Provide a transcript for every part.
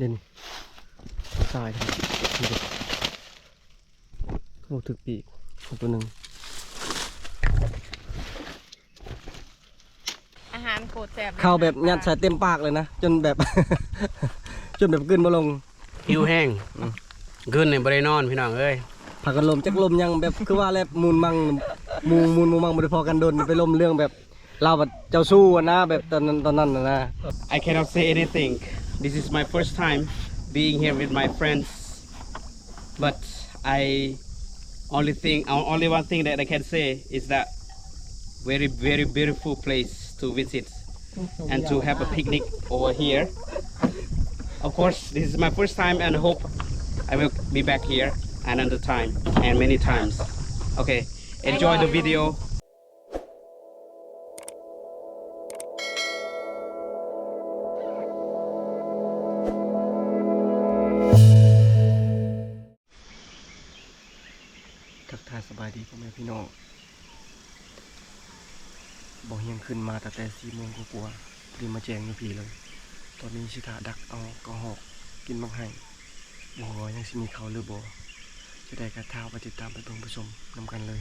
เด่นตายครับนี่เด็กโอ้ถึกปีกของตัวหนึ่งอาหารโคตรแซ่บข้าวแบบยัดใส่เต็มปากเลยนะ จนแบบ จนแบบกลืนมาลงหิวแห้งขึ้นในบริโนอนพี่น้องเอ้ยผักกันลมจักลมยังแบบคือว่าแล้วมูลมังมูลมูลมูลมังบริพอกันโดนไปลมเรื่องแบบเราแบบเจ้าสู้อะนะแบบตอนนั้นตอนนั้นนะนะ I cannot say anything this is my first time being here with my friends but I only thing only one thing that I can say is that very very beautiful place to visit and to have a picnic over here. Of course this is my first time and hope I will be back here another time and many times. Okay enjoy the video ขึ้นมาแต่แต่สี่โมงกว่าๆรีมาแจงอยู่พี่เลย ตอนนี้ชิถาดักเอากระหอกกินมักให้บ่ว่ายังสิมีเขาหรือบ่จะได้กระท้าไปติดตามไปเบิ่งผู้ชมนำกันเลย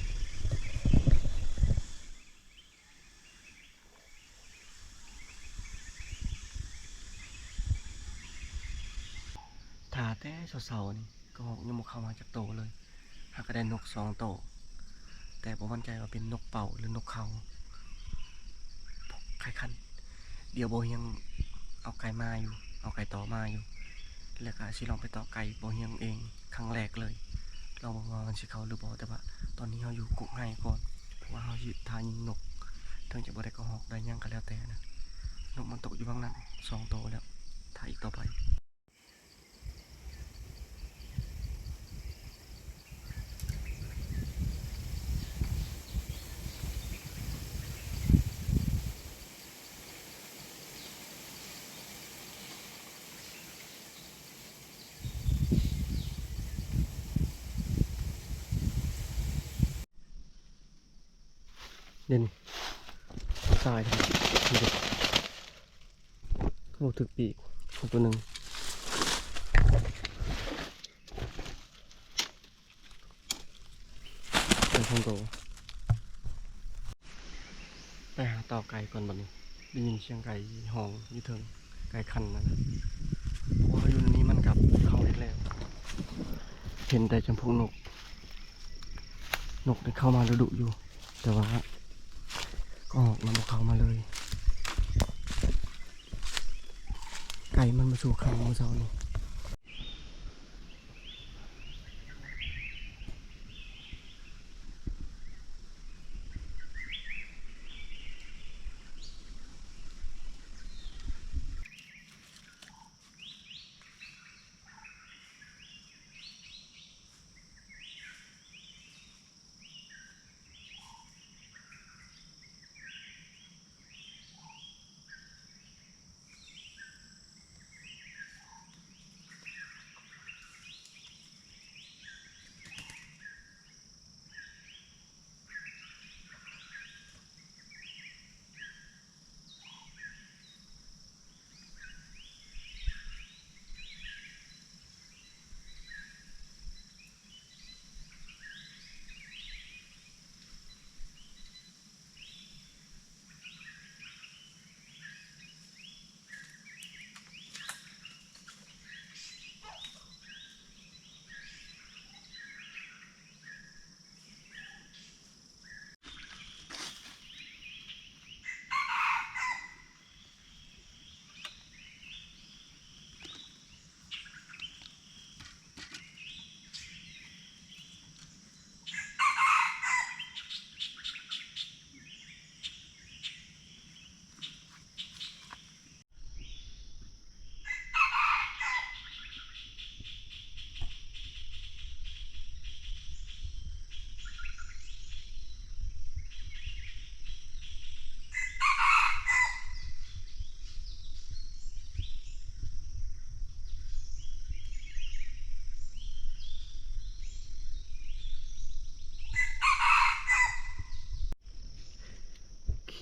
ถาแต่เสาๆนี่ก็หอกยังบ่เข้ามาจากโตเลย หากได้นกสองโตวแต่ผมมั่นใจว่าเป็นนกเป่าหรือนกเขา ไข่คัน เดี๋ยวโบยังเอาไก่มาอยู่ เอาไก่ต่อมาอยู่ แล้วก็ชิลองไปต่อไก่โบยังเองครั้งแรกเลย เราบอกว่ามันชิเขาหรือบอแต่ว่าตอนนี้เราอยู่กุกให้ก่อนเพราะว่าเราทายิงนกถึงจะบ่ได้ก็หอกได้ยังก็แล้วแต่นะนกมันตกอยู่บ้างนั้นสองโตวแล้วถ่ายอีกต่อไป เด่นตายครับนี่เด็กโอ้ถึกปีกของตัวหนึ่งเป็นทองโตไปหาต่อไก่ก่อนบัดนี้ได้ยินเสียงไก่ห้องยี่เทิงไก่คันนะนะเพราว่าอยู่ในนี้มันกลับเข้าอีกแล้วเห็นแต่จำพวกนก นกได้เข้ามาดุๆอยู่ แต่ว่า ก็ออกนำเขามาเลย ไก่มันมาสู่เขาเมื่อเช้านี้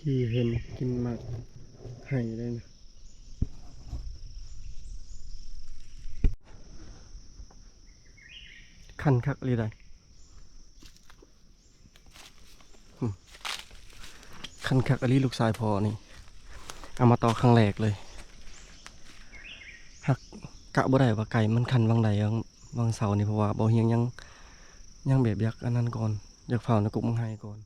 ที่เห็นกินหมักไห้เลยนะคันคักเลยได้คันคักอลีลูกชายพอนี่ เอามาต่อครั้งแรกเลย หักกะบ่ได้ว่าไก่มันคันวังใดวังเสานี่เพราะว่าบ่เฮียงยังยังแบบยักอันนั้นก่อนอยากเฝ้าในกุกมังไห้ก่อน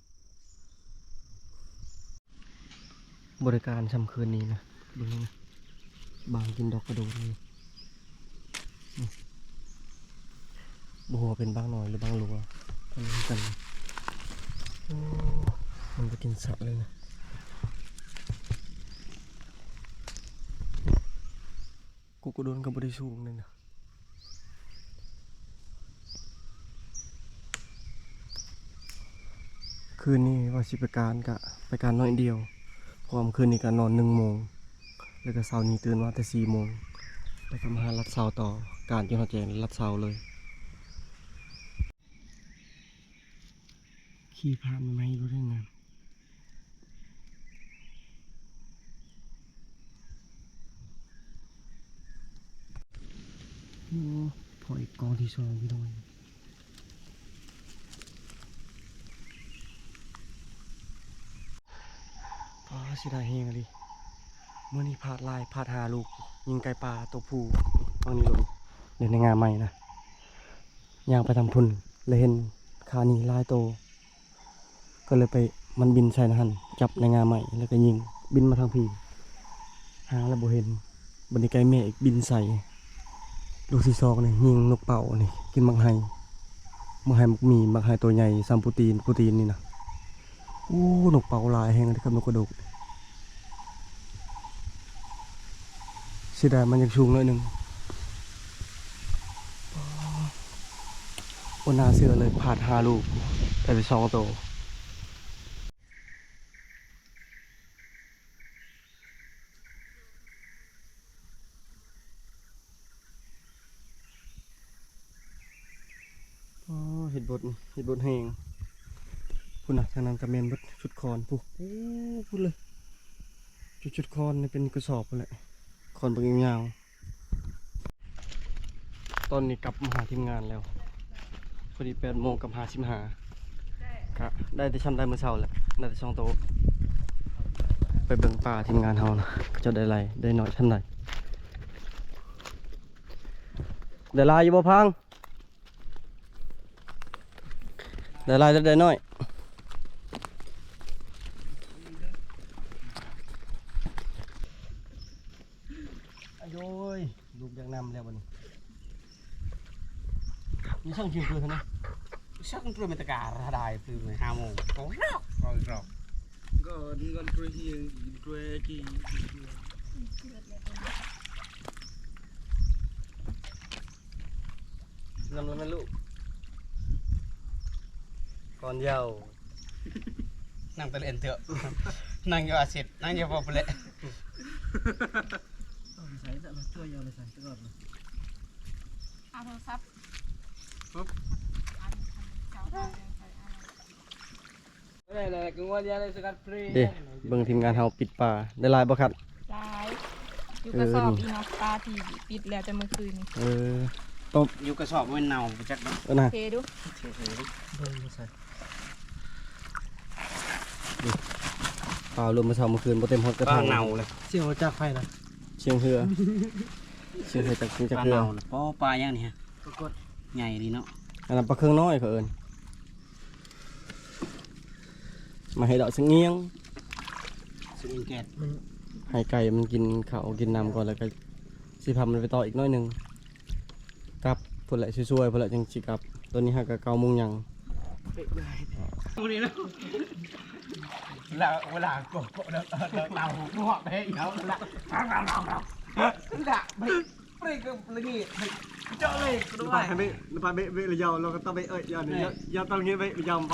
บริการช่ำคืนนี้นะเบิ่นะบางกินดอกกระโดดนี่บัวเป็นบางหน่อยหรือบางหลัวอันกันมันไปกินสัตว์เลยนะกูก็โดนกับบริสูงเลยนะคืนนี้ว่าสิไปการกะไปการน้อยเดียว พราะวามคืนนี้ก็นอนหนึ่งโมง แล้วก็เช้านี้ตื่นมาแต่สี่โมง แล้วก็มาหาลัดเสาต่อ การจนหอแจงลัดเสาเลย ขี่พามันไม่รู้ได้ไงโอ้พออีกกองที่สองพี่น้อย สิได้เฮงอะดิเมื่อนี้พาดลายพาดหาลูก ยิงไก่ปลาตัวผู้ตอนนี้ลงเล่นในงานใหม่นะยางไปทำทุนเลยเห็นคานีลายโต ก็เลยไปมันบินใส่นะฮันจับในงานใหม่ แล้วก็ยิงบินมาทางพีหาแล้วบเห็นบันนี้ไก่แม่บินใส่ลูกที่ซอกนี่ยิงนกเป่านี่กินมังไฮมังไฮมักมีมังไฮตัวใหญ่ซัมปูตีนปรตีนนี่นะโอ้นกเป่าลายแห้งเลยครับนกกระดก สียดายมันยังชุงหน่อยหนึ่งโอนาเสือเลยผ่านห้าลูกแต่ไปสองตัวอ๋อเห็ดบดเห็ดบดแหงพุ่นนะทางนั้นกระเมนบดชุดคอนปุ๊โอ้พุ่นเลย จุดชุดคอนนี่เป็นกระสอบพุ่นแหละ คอนเป็นยาวๆตอนนี้กลับมาหาทีมงานแล้วพอดีแปดโมงกับหาชิมหาครับได้แต่ชั้นได้เมื่อเช้าแหละได้แต่ช่องโต๊ะไปเบิ่งป่าทีมงานเฮานะก็จะได้ไรได้น้อยชั้นใดได้ลายอยู่บ่พังได้ลายได้น้อย อายุยลูกอยากนำแล้วบัดนี้นี่ช่างชิมคือเท่านั้นชักมันเปลือยมันตะการระดายปลือยห้าโมงโอ้ยรอบรอบรอบก็นี่ก็ตัวที่ตัว ที่นำรถนะลูกก่อนยาวนั่งตะเล่นเถอะนั่งอยู่อาศิษนั่งอยู่พอเปลยใส่แต่ละช่วยยาวเลยใส่ตลอดเลยเอาโทรศัพท์ปุ๊บอันเจ้าได้ใส่อันอะไรอะไรกังวลยาเลยสกัดฟรีเด้เบิ่งทีมงานเฮาปิดป่าได้ลายบ่ครับลายอยู่กระสอบอีนอสตาที่ปิดแล้วแต่เมื่อคืนนี้เอออยู่กระสอบมันเน่าจักเนาะเออนะเทดูเบิ่งมาใส่เปล่ารวมมาเช้าเมื่อคืนบ่เต็มฮอดกระบ้าทงเน่าเลยเสียงจากไฟนะ เชียงเฮือ เชียงเฮือจากเชียงจากบ้าเฮือเน่าเลยป้อปลาย่างนี่ฮะใหญ่ดีเนาะอันนั้นปลาเครื่องน้อยเขาเอินมาให้ดอกสังเงียงสุดอินแกตให้ไก่มันกินข้าวกินน้ำก่อนแล้วก็สิพามันไปต่ออีกหน้อยหนึ่งกลับพุ่นแหละช่วยๆพุ่นแหละจังสิกลับตัวนี้หักกับเกามุงยังวันนี้เนาะ เวลาเวลากบเนาเน่าหัวไปเนาะละเน่าเน่าเน่าละไม่ไม่ก็เลยนี่เจาะเลยด้วไปยไปไปเบะเบะเลยยาวเราก็ต้องไปเอ้ยยาวนี่ยาวตรงนี้ไปยาวไป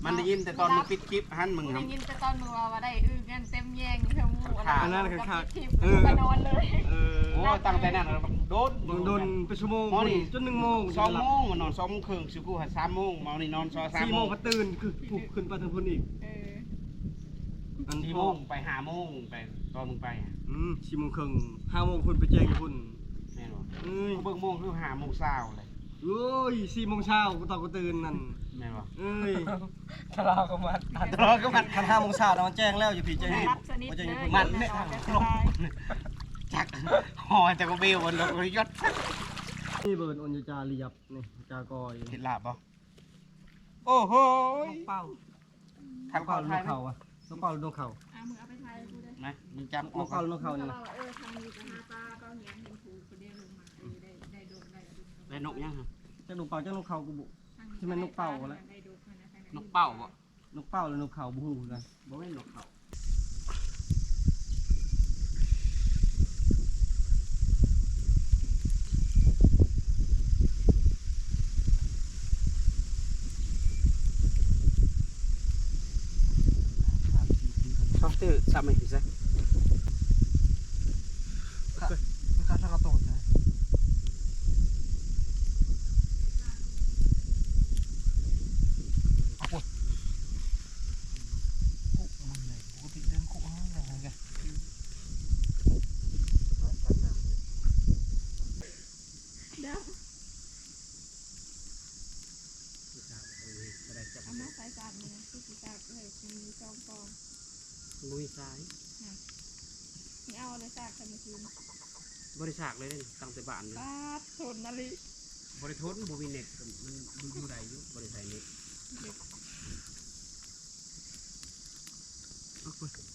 นี้กูคืนกันอันนั่นนี่มันอยู่ต้นดังนอนอยู่อันนี้เลยแล้วก็เติมถ่ายเอ้ยยาวกันเลยไปยังอะไรช่องลึกตั้งพื้นเดียวแล้วในเบะเลยคือเบะตื่นสิบสองโมงกูเบะเจอหนึ่งโมงต้องเบะน้องให้ตอนนี้น้องพี่ก็ไปยอมมาตาจักตัวอยู่อยู่ไปต่อไปกำลังติดจักตัดตัดตัดตัมันดบ่ได้ได้ยินบ่ครับพากันลมคืนนี้นะได้ยินหน่อยหนึงแต่กูการมันได้ยินแต่ตอนมึงปิดคลิปหันมึงได้ครับยินแต่ตอนมึงว่าว่าได้อื้อเงินเต็มแยงเทามูอะไรอันนั้นคือกัคักบคลิปเอกูอก็นอนเลยเออโอ้ตั้งแต่นั้นเราโดน มึงโดนไปชั่วโมงหมอนี่ จน1โมงสองโมงมันนอนสองโมงครึ่งสิกูหัดสามโมงหมอนี่นอนซอสาม4โมโมงงก็ตื่นคือปลุกขึ้นไปทางพุ่นอีกเอออันสี่พโมองไปห้าโมงไปตอนมึงไปอะอืม4โมงครึ่ง5โมงพุ่นไปแจ้งอยู่พุ่นแน่นอนเอ้ยเบิ่งโมงคือห้าโมงเช้าเลยโอ้ย4โมงเช้ากูตอนกูตื่นนั่น แม่นบ่เอ้ยทะเลาะกันมาตัดทะเลาะกันคัน5โมงเช้าน่ะมันแจ้งแล้วอยู่พี่แจ้งรับสนิทบ่เลแจ้งยอยู่พุ่นมันนเนี่ยอนแต่สลงบายจักหอจากกเบลวันลงยศนี่เบิร์นอนอยู่จาเรียบนี่จากอยเห็นลาบบ่โอ้โหเป้าทางเป้าเป่าลูไทยกเขาอะต้องเป้าลูกเขาอะมึงเอาไปทายกูได้นะมึงจำอลูอกกเขาลูกเขาเขานี่เรานะเออทางนี้ก็หาปลาก็เหียงเห็นผูคนเดียวลงมาเออได้ได้โดนได้ดุได้นกยังฮะจักลูกเป้าจักลูกเขากูบุ ที่มันนกเป่าแล้วได้ดุนะทางนกเป่าบ่ลูกเป้าหรือนกเขาบูฮูกันบ่แม่นนกเขาชอบตื้อซ้ำไหมพี่ซะ ข้าทางกระโตนนะ เอามาใส่จานนี่คือสิจานเลยมีจองกอง ลุยซ้ายนี่เอาเลยจากกันเมื่อคืนบริษัทเลยเด้ตั้งแต่บ้านเลย ปาดทนนาฬิบริทนบ่มีเน็ตมันดูอยู่ใดอยู่บริษัทเน็ต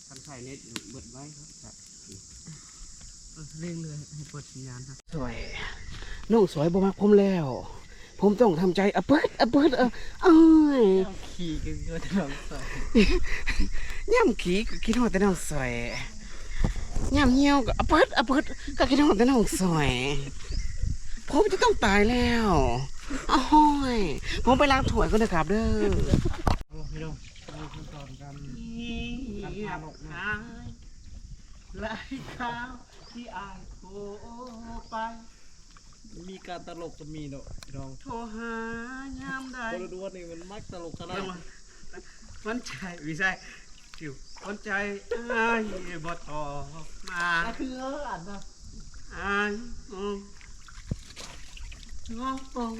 ทำใส่เน็ตเบิดไว้ครับเร่งเลยให้เปิดสัญญาณครับสวยน้องสวยบ่มักผมแล้ว ผมต้องทำใจอะเปิดอะเปิดเออเอ้ย ขี่กันเยอะจังเลยย่ำขี้ก็คิดฮอดแต่น้องสวยย่ำเหี่ยวก็อเปิดอเปิดก็คิดฮอดแต่น้องสวยผมจะต้องตายแล้วอ้อยผมไปล้างถ้วยก่อนะครับ เด้อพี่น้องเราคุณตอนกันไล่ข้าวที่อายโทรไป มีการตลกจะมีเนาะพี่น้องโทรหายามใดคนดูว่านี่มันมักตลกขนาดวันใจวิใช่จิววันใจอายบ่ตอบมาคือเอออ่านนะอายอืมง้อปอง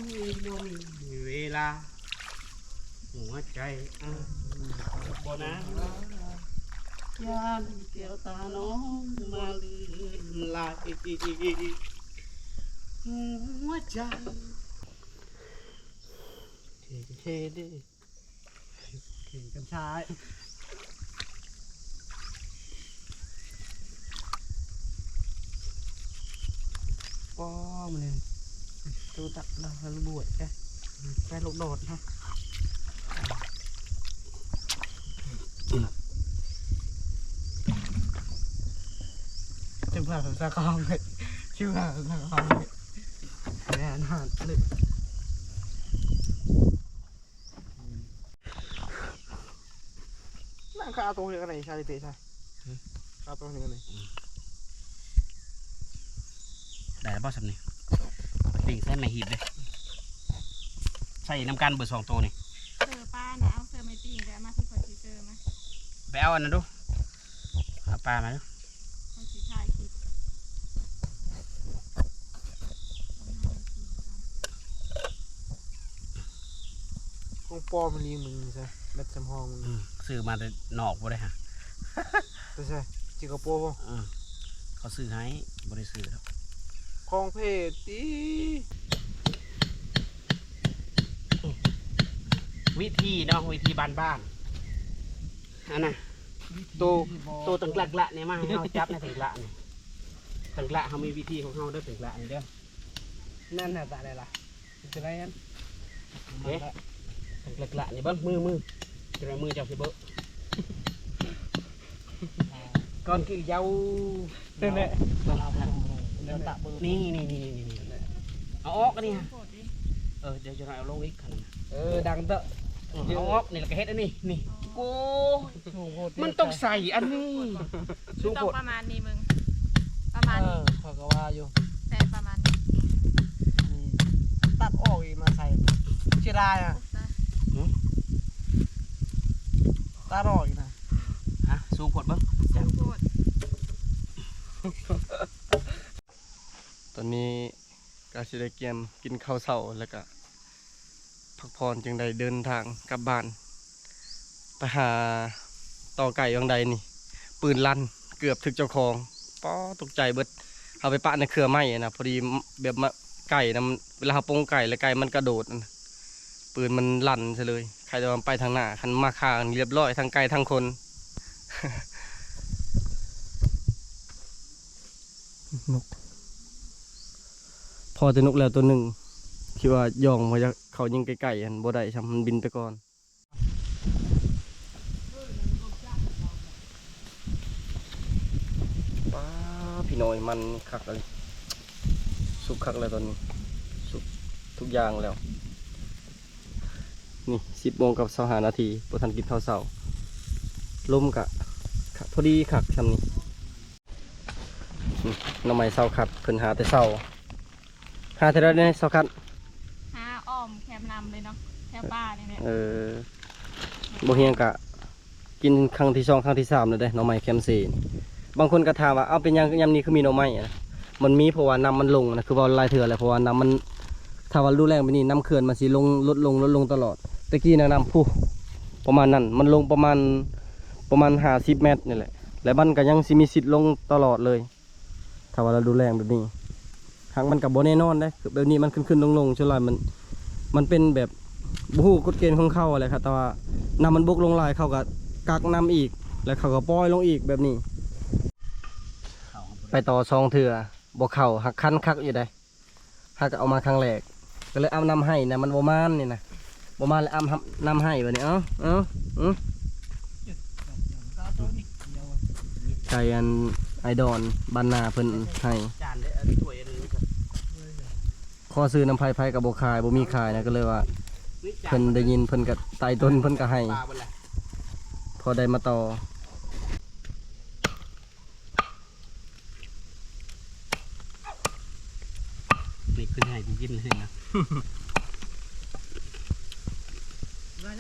บ่มีเวลา หัวใจอ้ายบ่นะยามเกี่ยวตาน้องมาลื่นไหล หัวใจเท่ๆเด้เข่งกันชายป้อมเลยตูตักเราเราบวชแกแกลูกโดดฮะจึงผ่านสะคองเลยชื่อผ่านสะคองเลย น่นอนเลยนั่งข้าวตรงนี้กันไหนชาลิเตใช่ข้าวตรงนี้กันไหนได้แล้วป่ะสำนี่ติ่งเส้นในหีบเลยใส่น้ำกันเบอร์สองตัวนี่เจอป้านะเอาเซอร์ไมตี้แล้วมาที่คอนซีเซอร์มาไปเอาอันนั้นดูเอาปลามาดู คอนซีถ่ายคลิป ของปอมันเลี้ยงมึงใช่เม็ดจำห้องมึงอืมซื้อมาแต่นอกบ่ได้ฮะแต่ใช่จิงคโปร์ป่ะอืมเขาซื้อให้บ่ได้ซื้อครับของเพจดีวิธีเนาะวิธีบ้านบ้านๆอันน่ะตัวตัวตึงละละเนี่ยมาให้เฮาจับในตึงละนี่ตึงละเขามีวิธีของเขาเด้อตึงละนี่เด้อนั่นน่ะตาอะไรล่ะจะได้ยันเอ๊ะ ตึงละละนี่เบิ้งมือมือจะได้มือเจ้าสิเบิ้งก่อนกี่ยาวนั่นแหละเดี๋ยวตะเบอร์นี่นี่นี่นี่นี่เอาออกกันนี่ฮะเออเดี๋ยวจะเอาลงอีกขนาดนั้นเออดังเตอะเอาออกนี่แล้วก็เฮ็ดอันนี้นี่โอ้สูงโคตรมันต้องใส่อันนี้สูงต้โพองดประมาณนี้มึงประมาณเอนี้อเขาก็ว่าอยู่แต่ประมาณนี้นี่ตัดออกอีกมาใส่เชียดายอะ นะตัดออกอีกนะฮะสูงโพดบิ่งจังโคตอนนี้ก็สิได้เกียมกินข้าวเช้าแล้วก็พักผ่อนจึงได้เดินทางกลับบ้านไปหาต่อไก่ยังใดนี่ ปืนลั่นเกือบถึกเจ้าของป้อตกใจเบิดเอาไปปะในเครือไม้นะพอดีแบบมาไก่นะเวลาเราปงไก่แล้วไก่มันกระโดด ปืนมันลั่นเลย ใครจะมาไปทางหน้าคันมาคากันเรียบร้อยทั้งไก่ทั้งคนนกพอจะนกแล้วตัวหนึ่งคิดว่าย่องมาจะเขายิงไกลๆอันบ่ได้ช่ำมันบินไปก่อนป้าพี่น้อยมันคักเลยสุกคักเลยตอนนี้ สุกทุกอย่างแล้ว นี่สิบโมงกับสหานาทีพอทันกินข้าวเสาลมกะขะพอดีคักช่ำนี้นี่หน้ำไม้เสาคัดเพิ่นหาแต่เสาหาแต่ละเนี่ยเสาคัดห้าอ้อมแคมนำเลยเนาะแคมบ้าเนี่ยเนี่ยเออบ่เฮียงกะ กินครั้งที่สองครั้งที่สามเลยเด้หน่อไม้แคมซีนบางคนก็ถามว่าเอาเป็นหยังยามนี้คือมีหน่อไม้อะนะมันมีเพราะว่าน้ำมันลงนะคือว่าหลายเถื่อแหละเพราะว่าน้ำมันถ้าว่ารูแรงไปนี่น้ำเขื่อนมันสิลงลดลงลดลงตลอด ตะกี้นะน้ำพุประมาณนั้น มันลงประมาณประมาณห้าสิบเมตรนี่แหละ และมันก็ยังสิมีสิทธิ์ลงตลอดเลย ถ้าว่าเราดูแรงแบบนี้หากมันกับโบแน่นอนได้คือแบบนี้มันขึ้นขึ้นลงลงๆจนลายมันมันเป็นแบบบฮูกฎเกณฑ์ของเขาอะไรครับแต่ว่าน้ำมันบุกลงลายเขาก็กักน้ำอีก แล้วเขาก็ปล่อยลงอีกแบบนี้ ไปต่อซองเถื่อบกเข่าหักคันคักอยู่ได้หักเอามาครั้งแรกก็เลยเอาน้ำให้นะมันบมานนี่นะ บมาเลยอานำให้แบบนี้เอ้าเอ้าอือไก่อันไอดอนบานนาเพิ่นให้ข้อซื้อน้ำไผ่ไผ่กับโบขายบ่มีขายนะก็เลยว่าเพิ่นได้ยินเพิ่นกับไตต้นเพิ่นก็ให้พอได้มาต่อนี่คือให้กูกินเลยนะ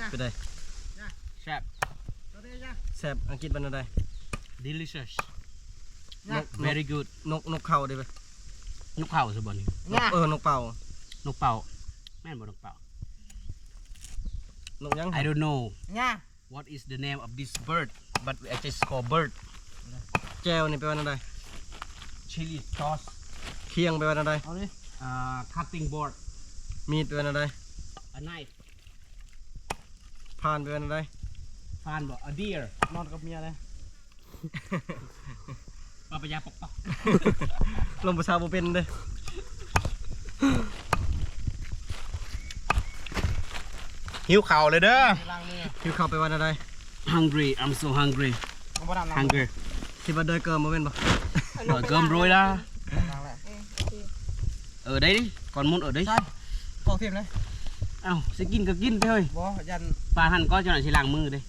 ไปได้แซ่บแซบอังกฤษเป็นอะไร delicious นก very good นกนกเขาได้ไหมนกเข่าสบอนนี่นกเออนกเป่านกเป่าแม่นบ่นกเป่านกยัง I don't know ง่า what is the name of this bird but I just call bird แจวนี่ไปวันอะไร chili sauce เคียงไปวันอะไรเอาดิ uh, cutting board มีดไปวันอะไร a knife พานไปวันอะไรฟานบ่ a deer นอนกับเมียเลยปลาปะยาปอกปอกลงภาษาโบเป็นเด้หิวข่าวเลยเด้อล้างมือคิวเข้าไปวันอะไร hungry I'm so hungry เอาบ่น้ำล้าง hungry คิดว่าเดินเกินโมเป็นปะเออเกิมรวยละล้างแล้วเออโอเค ở đây đi còn muốn ở đây กอกเทียมเลย ao sẽ กินก็กินไปเฮ้ยบ่ยันปลาหันก็จะหน่อยสิล้างมือเด้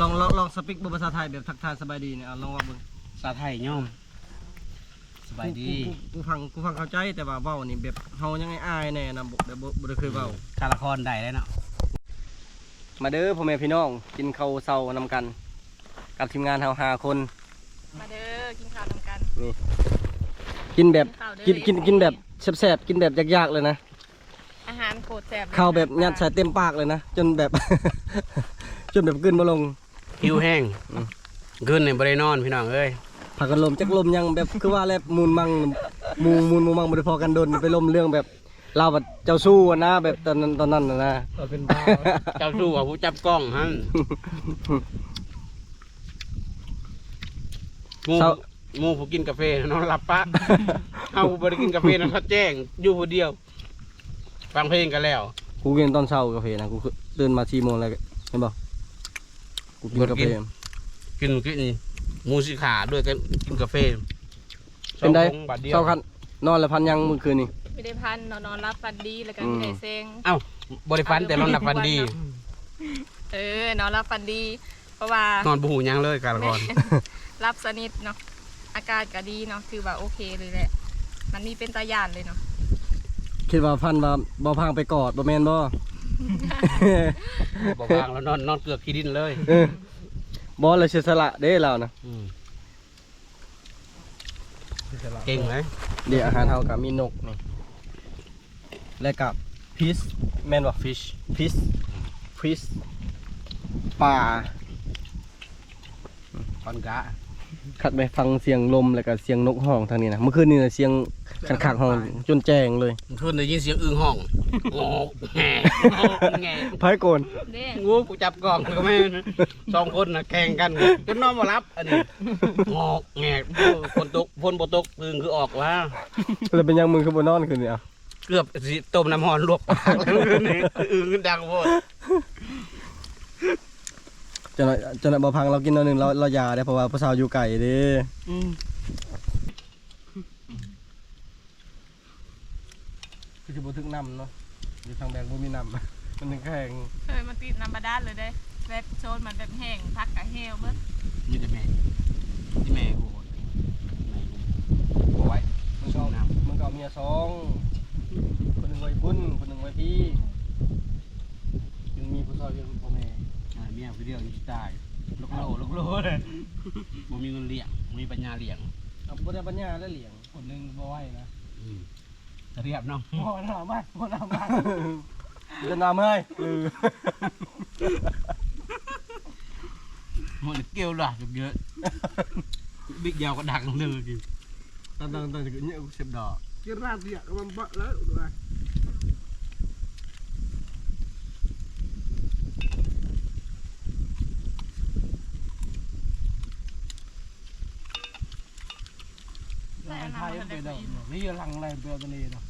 ลองลองลองสปิกภาษาไทยแบบทักทายสบายดีเนี่ยเอาลองว่าเบิ่งภาษาไทยย่อมสบายดีกูกูกูฟังกูฟังเข้าใจแต่ว่าเว้านี่แบบเฮายังไงอายแน่นะบ่แบบบ่บ่ได้เคยเว้าคาราคอนได้แล้วเนาะมาเด้อพ่อแม่พี่น้องกินข้าวเช้านำกัน กับทีมงานเฮาห้าคน มาเด้อกินข้าวนำกันกินแบบกินข้าวเด้อกินกินกินแบบแซ่บๆกินแบบยากๆเลยนะ อาหารโคตรแซ่บเลยข้าวแบบยัดใส่เต็มปากเลยนะ จนแบบ จนแบบกลืนมาลง หิวแห้งเกินในบริโนอนพี่น้องเอ้ยผักกันลมจักลมยังแบบคือว่าแล้วมูลมังมูมูลมูมังบริพอกันโดนไปลมเรื่องแบบเราแบบเจ้าสู้อะนะแบบตอนนั้นตอนนั้นนะนะ เราเป็นบ้าเจ้าสู้กับผู้จับกล้องฮั่นหมูเศร้า หมูผู้กินกาแฟนอนหลับปะ เอาผู้บริกินกาแฟนอนทัดแจ้งอยู่ผู้เดียว ฟังเพลงกันแล้ว กูกินตอนเช้ากาแฟนะกูตื่นมาสี่โมงแล้วเห็นป่กูกินกาแฟกินกินหมูสิขาด้วยกันกินกาแฟเป็นไดสองถุงบาทเดียวเช้าคันนอนแล้วพันยังเมื่อคืนนี่ไม่ได้พันนอนนอนรับฟันดีแล้วก็อืมไม่ได้เซ็งเอ้าบริฟันแต่นอนหลับฟันดี เออนอนรับฟันดี เพราะว่านอนบูหูยังเลยการก่อนรับสนิทเนาะอากาศก็ดีเนาะถือว่าโอเคเลยแหละ มันมีเป็นตาย่านเลยเนาะ คิดว่าพันว่าบ่พังไปกอดบ่แม่นบ่บอกวางแล้วนอนนอนเกือบขี้ดินเลยเออบ่เลยเสียสละเด้เรานะเก่งไหมเดี๋ยวอาหารเฮาก็มีนกนี่และกับพิสแม่นบ่ fish พิสพิสป่าปอนกะ คัดไปฟังเสียงลมแล้วก็เสียงนกห้องทางนี้นะเมื่อคืนนี่น่ะเสียงคันคากห้องจนแจ้งเลยคืนได้ยินเสียงอึ้งห้องโอ้แง่โอ้แง่ไผโกนเด้งูกูจับกล่องก็ไม่นะสองคนนะแข่งกันจนนอนมารับอันนี้งอกแงกคนตกพนบตกอึ้งคือออกว่าแล้วเป็นยังมึงคือบ่นอนคืนนี่อะเกือบสิต้มน้ำหอนลวกปากแล้วคืนนี้อึ้งดังโพด จนจนบ่พังเรากินอันหนึงเราเรายาได้เพราะว่าผู้สาวอยู่ไกลเด้คือสิบ่ถึงน้ำเนาะอยู่ทางแดงบ่มีน้ำ มันถึงแข็งเคยมาติดน้ำบาดาลเลยได้แบบโซนมันแบบแห้งพักกับเฮลเบิดนี่แต่แม่ที่แม่กูแม่กูบอกไว้ มึงก็เอามึงก็เอาเมียสองคนหนึงไว้บุญคนหนึงไว้พี่ยังมีผู้สาวอยู่พ่อแม่ อ่าเมียวิดีโอนี้ตายลูกโลลูกโลเลยบ่มีเงินเลี้ยงบ่มีปัญญาเลี้ยงเอาบ่ได้ปัญญาแล้วเหลียงคนหนึงบ่ไหวนะอืมเรียบเนาะพ่อหน้ามาพ่อหน้ามาจะน้ำเอ้ยเออมันเกี่ยวล่ะจุกเยอะบิ๊กยาวก็ดังเลยจริงตอนตอนตอนจะเนี่ยเสียบดอก Kira dia kawan bak lah udah. แต่อันนั้นมันได้กินนี่หลังอะไรเบลตัวนี้เนาะ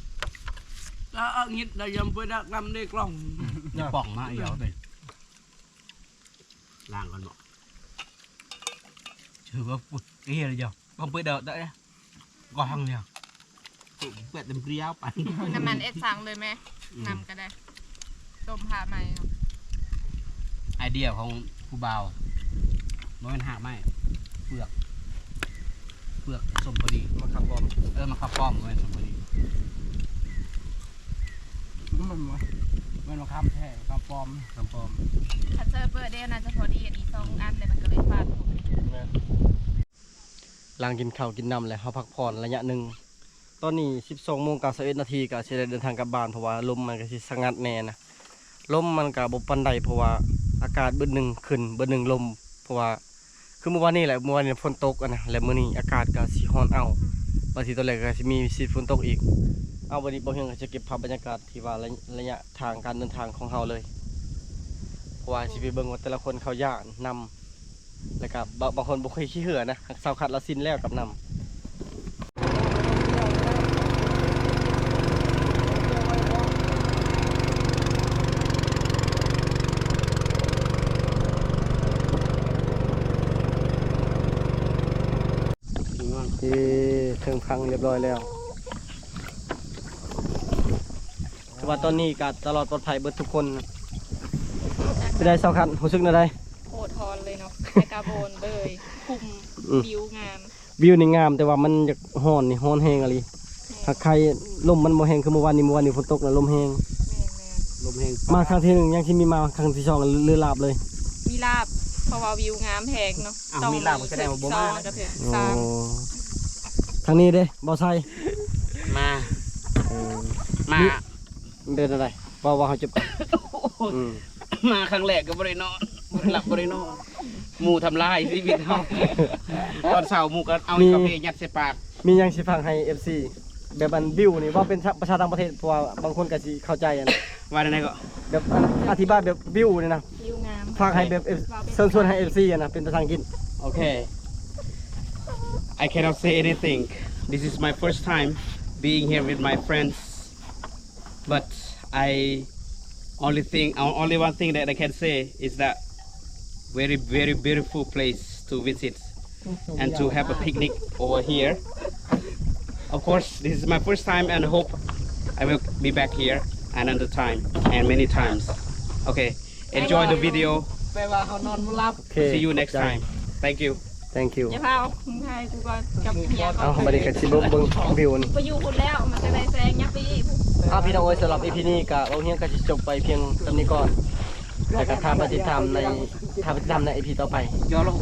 Lah angit dah yang pada kam dek long. จะป่องมาอีกแล้วเลยล่างกันบอกชื่อว่าปุ๊ด cái gì rồi giờ con bơi đợt đấy con nhờ quẹt tầm priao ปั่นน้ำมันเอ็ดสั่งเลยไหมนำก็ได้ต้มผ่าใหม่ไอเดียของผู้บ่าวมันเป็นหักไหมเปลือก เปลือกสมพอดีมาขับบอมเออมาขับป้อมมันสมพอดีมันวะมันมาข้ามแท้มะขามป้อมมะขามป้อมถ้าเจอเปิดเดียวน่าจะพอดีอันนี้สองอันเลยมันก็เลยฟาดผมหลังกินข้าวกินน้ำแล้วเขาพักผ่อนระยะหนึ่งตอนนี้ 12โมงกับ11นาทีก็สิได้เดินทางกลับบ้านเพราะว่าลมมันก็สิสงัดแน่นะลมมันก็บ่ปานใดเพราะว่าอากาศเบิดหนึ่งขึ้นเบิดหนึ่งลมเพราะว่า คือเมื่อวานนี้แหละเมื่อวานนี้ฝนตกอะนะและมื้อนี้อากาศก็สิฮ้อนเอาบางทีตอนแรกก็สิมีสิฝนตกอีก เอาวันนี้บ่เฮียงก็จะเก็บภาพบรรยากาศที่ว่าระยะทางการเดินทางของเฮาเลยเพราะว่าสิไปเบิ่งว่าแต่ละคนเขาย่านนำแล้วก็บางบางคนบ่เคยขี้เหือนะเซาคัดละสิ้นแล้วกับนำ ที่ ถึงพังเรียบร้อยแล้วแต่ว่าตอนนี้ก็ตลอดปลอดภัยเบิดทุกคนไปได้สองคันรู้สึกนะได้โหดทอนเลยเนาะแต่กาโบนเลยคุมอืมบิวงามวิวนี่งาม แต่ว่ามันจะฮ้อนนี่ฮ้อนแห้งอะไรหากใครลมมันบ่แห้งคือเมื่อวานนี้เมื่อวานนี้ฝนตกแล้วลมแห้งแม่นแม่นลมแห้งมาครั้งที่หนึ่งยังที่มีมาครั้งที่สองเรือลาบเลยมีลาบเพราะว่าวิวงามแพงเนาะอ้าวมีลาบมันแสดงว่าบ่ซอมางกระเถิดโอ้สาม ทางนี้เด้บ่ใส่มาเออมาเป็นอะไรว่าว่าเขาจะอืมมาครั้งแรกก็บ่ได้นอนบ่ได้หลับบ่ได้นอนหมูทำลายชีวิตเฮาตอนเช้าหมูก็เอากาแฟยัดใส่ปาก มียังสิฟังให้ FC แบบอันวิวนี่ว่าเป็นประชาต่างประเทศเพราะว่าบางคนก็สิเข้าใจอะนะว่าได้ไหนก็แบบอันอธิบายแบบวิวนี่นะวิวงามฟังให้แบบ F- เชิญชวนให้ FC อะนะเป็นภาษาอังกฤษ Okay. I cannot say anything. This is my first time being here with my friends. But I only thing, only one thing that I can say is that very, very beautiful place to visit and to have a picnic over here. Of course, this is my first time and hope I will be back here another time and many times. Okay, enjoy the video. See you next time. Thank you. Thank you อย่าพามึงให้กูก่อนกับเมียก่เอาอนบัดนี้ก็สิเบิ่งเบิ่งวิวนี่ไปอยู่คุณแล้วมันจะได้แซงยับไปอีกอ่าพี่น้องเอ้ยสำหรับ EP นี้ก็เราเฮียงก็สิจบไปเพียงเท่านี้ก่อนแล้วก็ทาปฏิธรรมในทาปฏิธรรมใน EP ต่อไป Yo lo